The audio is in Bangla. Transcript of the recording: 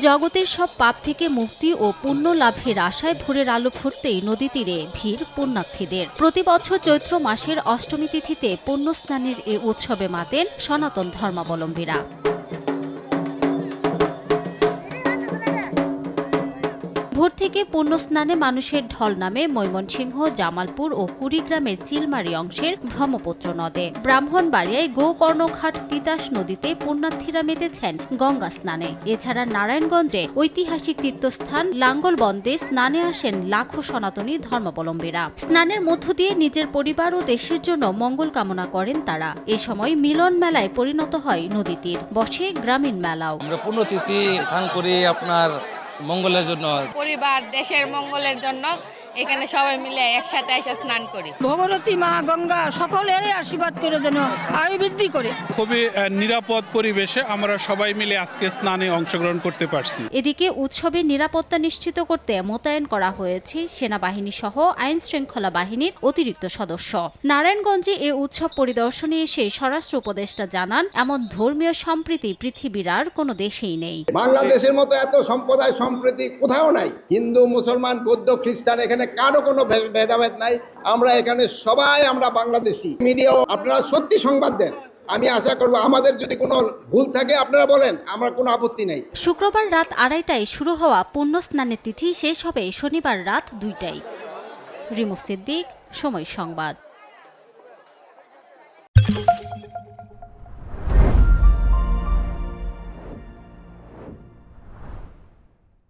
জগতের সব পাপ থেকে মুক্তি ও পুণ্য লাভের আশায় ভোরের আলো ফুটতেই নদী তীরে ভিড় পুণ্যার্থীদের। প্রতি বছর চৈত্র মাসের অষ্টমী তিথিতে পুণ্য স্নানের এ উৎসবে মাতেন সনাতন ধর্মাবলম্বীরা। ভোর থেকে পুণ্য স্নানে মানুষের ঢল নামে ময়মনসিংহ, জামালপুর ও কুড়িগ্রামের চিলমারি অংশের ব্রহ্মপুত্র নদে। ব্রাহ্মণবাড়িয়ায় গোকর্ণঘাট তিতাস নদীতে পুণ্যার্থীরা মেতেছেন গঙ্গা স্নানে। এছাড়া নারায়ণগঞ্জে ঐতিহাসিক তীর্থস্থান লাঙ্গলবন্দে স্নানে আসেন লাখো সনাতনী ধর্মাবলম্বীরা। স্নানের মধ্য দিয়ে নিজের পরিবার ও দেশের জন্য মঙ্গল কামনা করেন তারা। এ সময় মিলন মেলায় পরিণত হয় নদী তীর বসে গ্রামীণ মেলাও। আমরা পুণ্যতিথি স্নান করি আপনার মঙ্গলের জন্য। পরিবার দেশের মঙ্গলের জন্য। এখানে সবাই মিলে একসাথে এসে স্নান করি। ভগবতী মা গঙ্গা সকলেরই আশীর্বাদ করে যেন আয়ু বৃদ্ধি করে। খুবই নিরাপদ পরিবেশে আমরা সবাই মিলে আজকে স্নানে অংশগ্রহণ করতে পারছি। এদিকে উৎসবের নিরাপত্তা নিশ্চিত করতে মোতায়েন করা হয়েছে সেনাবাহিনী সহ আইন শৃঙ্খলা বাহিনীর অতিরিক্ত সদস্য। নারায়ণগঞ্জে এ উৎসব পরিদর্শনে এসে স্বরাষ্ট্র উপদেষ্টা জানান এমন ধর্মীয় সম্প্রীতি পৃথিবীর আর কোনো দেশেই নেই। বাংলাদেশের মতো এত সম্প্রদায় সম্প্রীতি কোথাও নাই। হিন্দু মুসলমান বৌদ্ধ খ্রিস্টান এখানে কারও কোনো ভেদাভেদ নাই। আমরা এখানে সবাই আমরা বাংলাদেশি। মিডিয়াও আপনারা সত্যি সংবাদ দেন। আমি আশা করব আমাদের যদি কোনো ভুল থাকে, আপনারা বলেন, আমার কোনো আপত্তি নেই। শুক্রবার রাত আড়াইটায় শুরু হওয়া পূর্ণ স্নানের তিথি শেষ হবে শনিবার রাত দুইটায়। রিমু সিদ্দিক, সময় সংবাদ।